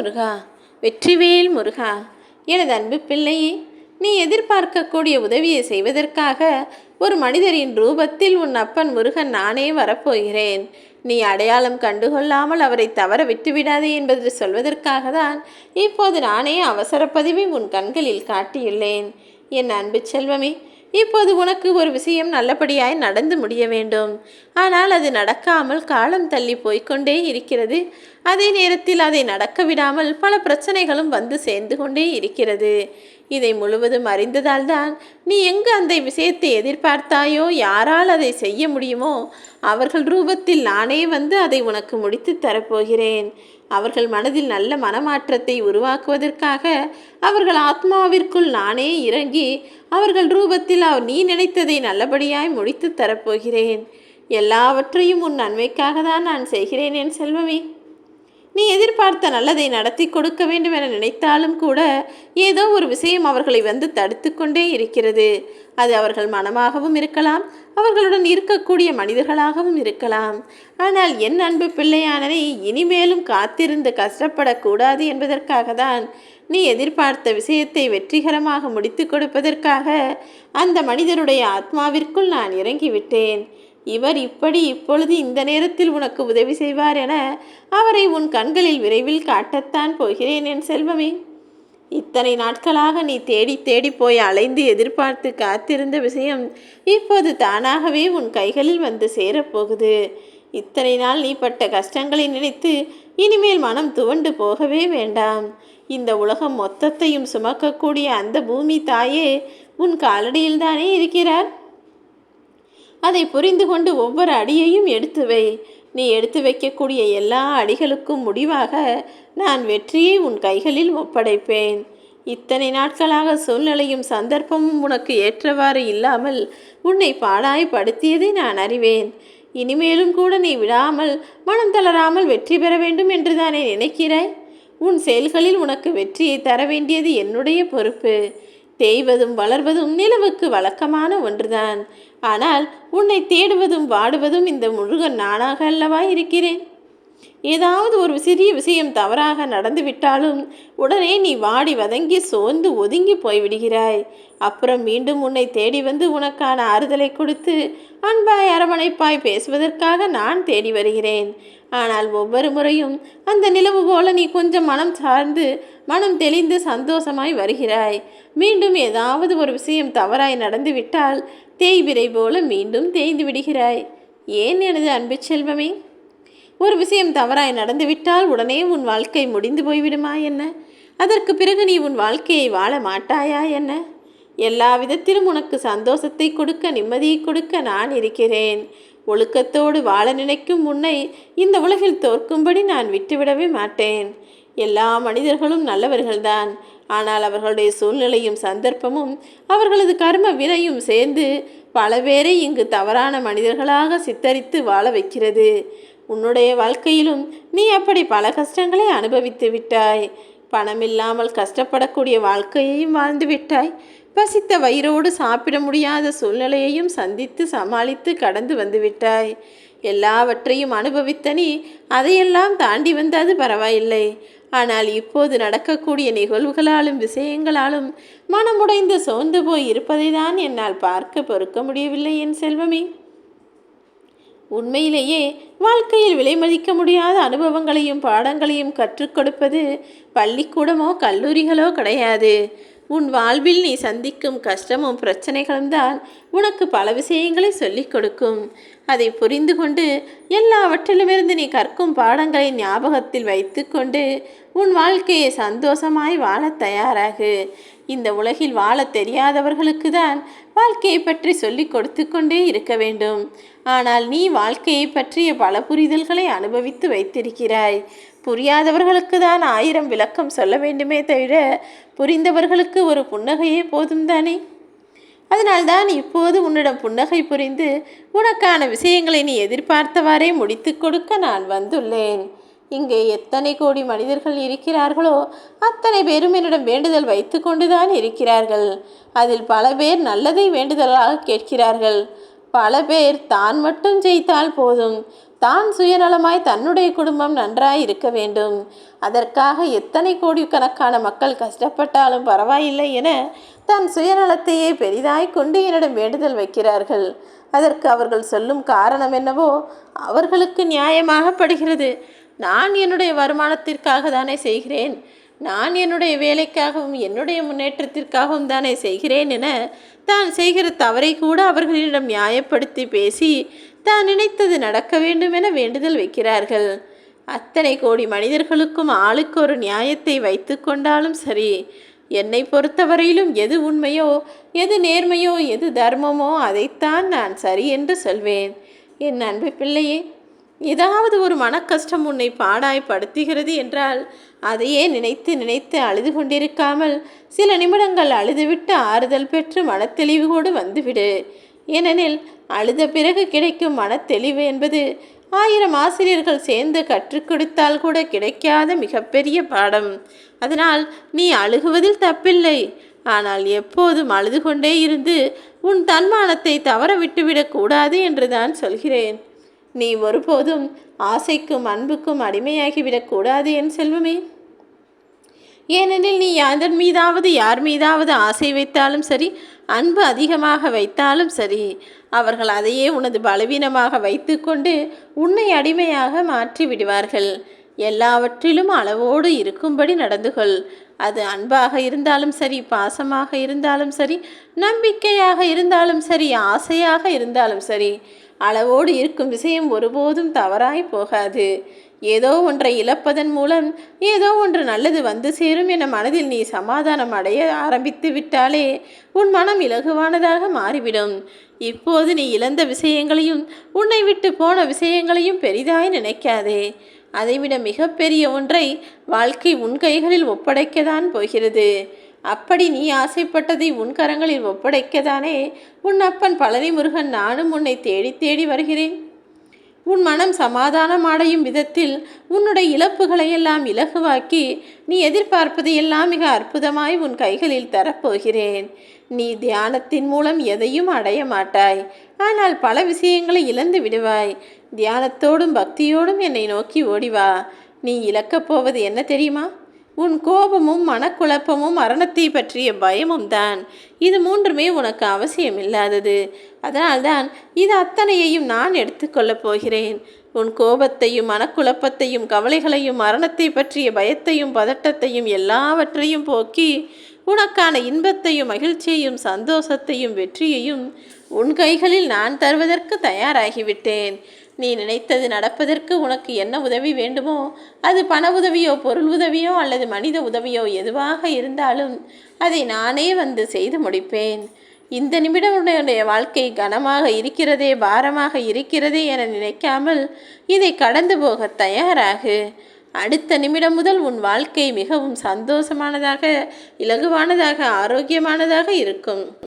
முருகா வெற்றிவேல் முருகா எனது அன்பு பிள்ளையே நீ எதிர்பார்க்கக்கூடிய உதவியை செய்வதற்காக ஒரு மனிதரின் ரூபத்தில் உன் அப்பன் முருகன் நானே வரப்போகிறேன். நீ அடையாளம் கண்டுகொள்ளாமல் அவரை தவற விட்டுவிடாதே என்பது சொல்வதற்காக தான் இப்போது நானே அவசர உன் கண்களில் காட்டியுள்ளேன். என் அன்பு செல்வமே இப்போது உனக்கு ஒரு விஷயம் நல்லபடியாய் நடந்து முடிய வேண்டும். ஆனால் அது நடக்காமல் காலம் தள்ளி போய்க்கொண்டே இருக்கிறது. அதே நேரத்தில் அதை நடக்க விடாமல் பல பிரச்சனைகளும் வந்து சேர்ந்து கொண்டே இருக்கிறது. இதை முழுவதும் அறிந்ததால் தான் நீ எங்கு அந்த விஷயத்தை எதிர்பார்த்தாயோ யாரால் அதை செய்ய முடியுமோ அவர்கள் ரூபத்தில் நானே வந்து அதை உனக்கு முடித்து தரப்போகிறேன். அவர்கள் மனதில் நல்ல மனமாற்றத்தை உருவாக்குவதற்காக அவர்கள் ஆத்மாவிற்குள் நானே இறங்கி அவர்கள் ரூபத்தில் அவர் நீ நினைத்ததை நல்லபடியாய் முடித்து தரப்போகிறேன். எல்லாவற்றையும் உன் நன்மைக்காக தான் நான் செய்கிறேன் என் செல்வமே. நீ எதிர்பார்த்த நல்லதை நடத்தி கொடுக்க வேண்டும் என நினைத்தாலும் கூட ஏதோ ஒரு விஷயம் அவர்களை வந்து தடுத்து கொண்டே இருக்கிறது. அது அவர்கள் மனமாகவும் இருக்கலாம் அவர்களுடன் இருக்கக்கூடிய மனிதர்களாகவும் இருக்கலாம். ஆனால் என் அன்பு பிள்ளையானனை இனிமேலும் காத்திருந்து கஷ்டப்படக்கூடாது என்பதற்காக தான் நீ எதிர்பார்த்த விஷயத்தை வெற்றிகரமாக முடித்து கொடுப்பதற்காக அந்த மனிதருடைய ஆத்மாவிற்குள் நான் இறங்கிவிட்டேன். இவர் இப்படி இப்பொழுது இந்த நேரத்தில் உனக்கு உதவி செய்வார் என அவரை உன் கண்களில் விரைவில் காட்டத்தான் போகிறேன் என் செல்வமே. இத்தனை நாட்களாக நீ தேடி தேடி போய் அலைந்து எதிர்பார்த்து காத்திருந்த விஷயம் இப்போது தானாகவே உன் கைகளில் வந்து சேரப்போகுது. இத்தனை நாள் நீ பட்ட கஷ்டங்களை நினைத்து இனிமேல் மனம் துவண்டு போகவே வேண்டாம். இந்த உலகம் மொத்தத்தையும் சுமக்கக்கூடிய அந்த பூமி தாயே உன் காலடியில்தானே இருக்கிறார்? அதை புரிந்து கொண்டு ஒவ்வொரு அடியையும் எடுத்து வை. நீ எடுத்து வைக்கக்கூடிய எல்லா அடிகளுக்கும் முடிவாக நான் வெற்றியை உன் கைகளில் ஒப்படைப்பேன். இத்தனை நாட்களாக சூழ்நிலையும் சந்தர்ப்பமும் உனக்கு ஏற்றவாறு இல்லாமல் உன்னை பாடாய்படுத்தியதை நான் அறிவேன். இனிமேலும் கூட நீ விடாமல் மனம் தளராமல் வெற்றி பெற வேண்டும் என்று தானே நினைக்கிறாய்? உன் செயல்களில் உனக்கு வெற்றியை தர வேண்டியது என்னுடைய பொறுப்பு. தேய்வதும் வளர்வதும் நிலவுக்கு வழக்கமான ஒன்றுதான். ஆனால் உன்னை தேடுவதும் வாடுவதும் இந்த முருகன் நானாக அல்லவா இருக்கிறேன்? ஏதாவது ஒரு சிறிய விஷயம் தவறாக நடந்துவிட்டாலும் உடனே நீ வாடி வதங்கி சோர்ந்து ஒதுங்கி போய்விடுகிறாய். அப்புறம் மீண்டும் உன்னை தேடி வந்து உனக்கான ஆறுதலை கொடுத்து அன்பாய் அரவணைப்பாய் பேசுவதற்காக நான் தேடி வருகிறேன். ஆனால் ஒவ்வொரு முறையும் அந்த நிலவு போல நீ கொஞ்சம் மனம் சார்ந்து மனம் தெளிந்து சந்தோஷமாய் வருகிறாய். மீண்டும் ஏதாவது ஒரு விஷயம் தவறாய் நடந்துவிட்டால் தேய்விரை போல மீண்டும் தேய்ந்து விடுகிறாய். ஏன் எனது அன்பு செல்வமே? ஒரு விஷயம் தவறாய் நடந்துவிட்டால் உடனே உன் வாழ்க்கை முடிந்து போய்விடுமா என்ன? அதற்கு பிறகு நீ உன் வாழ்க்கையை வாழ மாட்டாயா என்ன? எல்லா விதத்திலும் உனக்கு சந்தோஷத்தை கொடுக்க நிம்மதியை கொடுக்க நான் இருக்கிறேன். ஒழுக்கத்தோடு வாழ நினைக்கும் உன்னை இந்த உலகில் தோற்கும்படி நான் விட்டுவிடவே மாட்டேன். எல்லா மனிதர்களும் நல்லவர்கள்தான். ஆனால் அவர்களுடைய சூழ்நிலையும் சந்தர்ப்பமும் அவர்களது கர்ம வினையும் சேர்ந்து பல பேரை இங்கு தவறான மனிதர்களாக சித்தரித்து வாழ வைக்கிறது. உன்னுடைய வாழ்க்கையிலும் நீ அப்படி பல கஷ்டங்களை அனுபவித்து விட்டாய். பணமில்லாமல் கஷ்டப்படக்கூடிய வாழ்க்கையையும் வாழ்ந்து விட்டாய். பசித்த வயிறோடு சாப்பிட முடியாத சூழ்நிலையையும் சந்தித்து சமாளித்து கடந்து வந்துவிட்டாய். எல்லாவற்றையும் அனுபவித்த நீ அதையெல்லாம் தாண்டி வந்தது பரவாயில்லை. ஆனால் இப்போது நடக்கக்கூடிய நிகழ்வுகளாலும் விஷயங்களாலும் மனமுடைந்து சோர்ந்து போய் இருப்பதை தான் என்னால் பார்க்க பொறுக்க முடியவில்லை என் செல்வமே. உண்மையிலேயே வாழ்க்கையில் விலைமதிக்க முடியாத அனுபவங்களையும் பாடங்களையும் கற்றுக் கொடுப்பது பள்ளிக்கூடமோ கல்லூரிகளோ கிடையாது. உன் வாழ்வில் நீ சந்திக்கும் கஷ்டமும் பிரச்சனைகளும் தான் உனக்கு பல விஷயங்களை சொல்லிக் கொடுக்கும். அதை புரிந்து கொண்டு எல்லாவற்றிலுமிருந்து நீ கற்கும் பாடங்களை ஞாபகத்தில் வைத்துக்கொண்டு உன் வாழ்க்கையை சந்தோஷமாய் வாழத் தயாராகு. இந்த உலகில் வாழத் தெரியாதவர்களுக்கு தான் வாழ்க்கையை பற்றி சொல்லிக் கொடுத்து கொண்டே இருக்க வேண்டும். ஆனால் நீ வாழ்க்கையை பற்றிய பல புரிதல்களை அனுபவித்து வைத்திருக்கிறாய். புரியாதவர்களுக்கு தான் ஆயிரம் விளக்கம் சொல்ல வேண்டுமே தவிர புரிந்தவர்களுக்கு ஒரு புன்னகையே போதும் தானே? அதனால்தான் இப்போது உன்னிடம் புன்னகை புரிந்து உனக்கான விஷயங்களை நீ எதிர்பார்த்தவாறே முடித்து கொடுக்க நான் வந்துள்ளேன். இங்கே எத்தனை கோடி மனிதர்கள் இருக்கிறார்களோ அத்தனை பேரும் என்னிடம் வேண்டுதல் வைத்து கொண்டுதான் இருக்கிறார்கள். அதில் பல பேர் நல்லதை வேண்டுதலாக கேட்கிறார்கள். பல பேர் தான் மட்டும் ஜெயித்தால் போதும். தான் சுயநலமாய் தன்னுடைய குடும்பம் நன்றாய் இருக்க வேண்டும். அதற்காக எத்தனை கோடிக்கணக்கான மக்கள் கஷ்டப்பட்டாலும் பரவாயில்லை என தன் சுயநலத்தையே பெரிதாய் கொண்டு என்னிடம் வேண்டுதல் வைக்கிறார்கள். அதற்கு அவர்கள் சொல்லும் காரணம் என்னவோ அவர்களுக்கு நியாயமாக படுகிறது நான் என்னுடைய வருமானத்திற்காக தானே செய்கிறேன். நான் என்னுடைய வேலைக்காகவும் என்னுடைய முன்னேற்றத்திற்காகவும் தானே செய்கிறேன் என தான் செய்கிற தவறை கூட அவர்களிடம் நியாயப்படுத்தி பேசி தான் நினைத்தது நடக்க வேண்டும் என வேண்டுதல் வைக்கிறார்கள். அத்தனை கோடி மனிதர்களுக்கும் ஆளுக்கு ஒரு நியாயத்தை வைத்து கொண்டாலும் சரி என்னை பொறுத்தவரையிலும் எது உண்மையோ எது நேர்மையோ எது தர்மமோ அதைத்தான் நான் சரி என்று சொல்வேன். என் அன்பு பிள்ளையே ஏதாவது ஒரு மனக்கஷ்டம் உன்னை பாடாய்படுத்துகிறது என்றால் அதையே நினைத்து நினைத்து அழுது கொண்டிருக்காமல் சில நிமிடங்கள் அழுதுவிட்டு ஆறுதல் பெற்று மனத்தெளிவோடு வந்துவிடு. ஏனெனில் அழுத பிறகு கிடைக்கும் மனத்தெளிவு என்பது ஆயிரம் ஆசிரியர்கள் சேர்ந்து கற்றுக் கொடுத்தால் கூட கிடைக்காத மிகப்பெரிய பாடம். அதனால் நீ அழுகுவதில் தப்பில்லை. ஆனால் எப்போதும் அழுது கொண்டே இருந்து உன் தன்மானத்தை தவற விட்டுவிடக்கூடாது என்று தான் சொல்கிறேன். நீ ஒருபோதும் ஆசைக்கும் அன்புக்கும் அடிமையாகிவிடக்கூடாது என் செல்வமே. ஏனெனில் நீ அதன் மீதாவது யார் மீதாவது ஆசை வைத்தாலும் சரி அன்பு அதிகமாக வைத்தாலும் சரி அவர்கள் அதையே உனது பலவீனமாக வைத்துக்கொண்டு உன்னை அடிமையாக மாற்றி விடுவார்கள் எல்லாவற்றிலும் அளவோடு இருக்கும்படி நடந்து கொள் அது அன்பாக இருந்தாலும் சரி பாசமாக இருந்தாலும் சரி நம்பிக்கையாக இருந்தாலும் சரி ஆசையாக இருந்தாலும் சரி அளவோடு இருக்கும் விஷயம் ஒருபோதும் தவறாய் போகாது. ஏதோ ஒன்றை இழப்பதன் மூலம் ஏதோ ஒன்று நல்லது வந்து சேரும் என மனதில் நீ சமாதானம் அடைய ஆரம்பித்து விட்டாலே உன் மனம் இலகுவானதாக மாறிவிடும். இப்போது நீ இழந்த விஷயங்களையும் உன்னை விட்டு போன விஷயங்களையும் பெரிதாய் நினைக்காதே. அதைவிட மிகப்பெரிய ஒன்றை வாழ்க்கை உன் கைகளில் ஒப்படைக்கத்தான் போகிறது. அப்படி நீ ஆசைப்பட்டதை உன் கரங்களில் ஒப்படைக்கதானே? உன் அப்பன் பழனி முருகன் நானும் உன்னை தேடி தேடி வருகிறேன். உன் மனம் சமாதானம் அடையும் விதத்தில் உன்னுடைய இழப்புகளையெல்லாம் இலகுவாக்கி நீ எதிர்பார்ப்பதையெல்லாம் மிக அற்புதமாய் உன் கைகளில் தரப்போகிறேன். நீ தியானத்தின் மூலம் எதையும் அடைய மாட்டாய். ஆனால் பல விஷயங்களை இழந்து விடுவாய். தியானத்தோடும் பக்தியோடும் என்னை நோக்கி ஓடிவா நீ இழக்கப் போவது என்ன தெரியுமா? உன் கோபமும் மனக்குழப்பமும் மரணத்தை பற்றிய பயமும் தான். இது மூன்றுமே உனக்கு அவசியம் இல்லாதது அதனால்தான் இது அத்தனையையும் நான் எடுத்துக்கொள்ளப் போகிறேன். உன் கோபத்தையும் மனக்குழப்பத்தையும் கவலைகளையும் மரணத்தை பற்றிய பயத்தையும் பதட்டத்தையும் எல்லாவற்றையும் போக்கி உனக்கான இன்பத்தையும் மகிழ்ச்சியையும் சந்தோஷத்தையும் வெற்றியையும் உன் கைகளில் நான் தருவதற்கு தயாராகிவிட்டேன். நீ நினைத்தது நடப்பதற்கு உனக்கு என்ன உதவி வேண்டுமோ? அது பண உதவியோ பொருள் உதவியோ அல்லது மனித உதவியோ எதுவாக இருந்தாலும் அதை நானே வந்து செய்து முடிப்பேன். இந்த நிமிடம் உன்னுடைய வாழ்க்கை கனமாக இருக்கிறதே பாரமாக இருக்கிறதே என நினைக்காமல் இதை கடந்து போக தயாராகு. அடுத்த நிமிடம் முதல் உன் வாழ்க்கை மிகவும் சந்தோஷமானதாக இலகுவானதாக ஆரோக்கியமானதாக இருக்கும்.